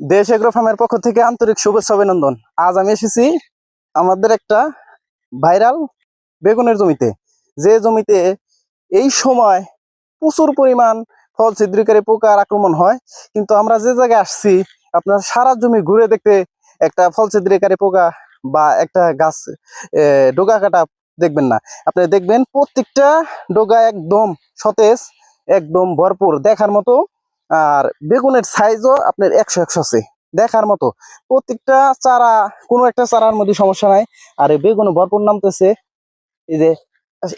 দেশ এগ্রো ফার্মের পক্ষ থেকে আন্তরিক শুভেচ্ছা অভিনন্দন। আজ আমি এসেছি আমাদের একটা ভাইরাল বেগুনের জমিতে। যে জমিতে এই সময় প্রচুর পরিমাণ ফল ছিদ্রকারী পোকার আক্রমণ হয়, কিন্তু আমরা যে জায়গায় আসছি, আপনার সারা জমি ঘুরে দেখতে একটা ফল ছিদ্রকারী পোকা বা একটা গাছ ডোগা কাটা দেখবেন না। আপনি দেখবেন প্রত্যেকটা ডোগা একদম সতেজ, একদম ভরপুর। দেখার মতো আর বেগুনের সাইজও আপনার একশো একশো আছে। দেখার মতো। প্রত্যেকটা চারা, কোনো একটা চারার মধ্যে সমস্যা নাই। আর এই বেগুন ভরপুর নামতেছে। এই যে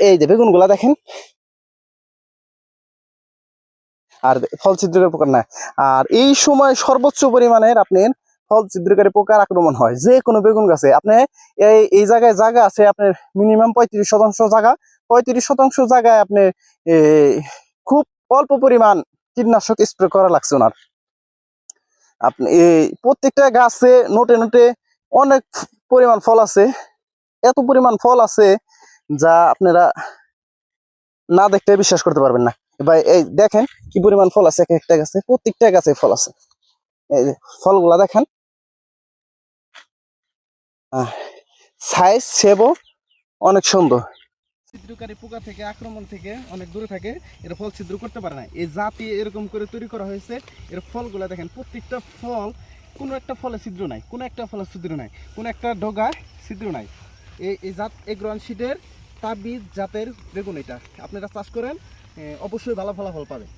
এই যে বেগুনগুলা দেখেন। আর ফল ছিদ্রকারী পোকার না। আর এই সময় সর্বোচ্চ পরিমাণের আপনার ফল ছিদ্রকারী পোকার আক্রমণ হয়। যে কোনো বেগুন গাছে। আপনি এই এই জায়গায় জায়গা আছে আপনার মিনিমাম পঁয়ত্রিশ শতাংশ জায়গা। পঁয়ত্রিশ শতাংশ জায়গায় আপনি খুব অল্প পরিমাণ কীটনাশক স্প্রে করা লাগছে ওনার। আপনি এই প্রত্যেকটা গাছে নোটে নোটে অনেক পরিমাণ ফল আছে, এত পরিমাণ ফল আছে যা আপনারা না দেখতে বিশ্বাস করতে পারবেন না। ভাই, এই দেখেন কি পরিমাণ ফল আছে এক একটা গাছে, প্রত্যেকটা গাছে ফল আছে। এই যে ফলগুলা দেখেন। সাইজ সেবও অনেক সুন্দর। ছিদ্রকারী পোকা থেকে, আক্রমণ থেকে অনেক দূরে থাকে, এর ফল ছিদ্র করতে পারে না। এই জাতি এরকম করে তৈরি করা হয়েছে, এর ফলগুলা দেখেন, প্রত্যেকটা ফল, কোনো একটা ফলে ছিদ্র নাই, কোনো একটা ফলে ছিদ্র নাই, কোনো একটা ডগায় ছিদ্র নাই। এই এই জাত এগ্রন শিটের তাবিজ জাতের বেগুন এটা। আপনারা চাষ করেন অবশ্যই ভালো ফলাফল পাবেন।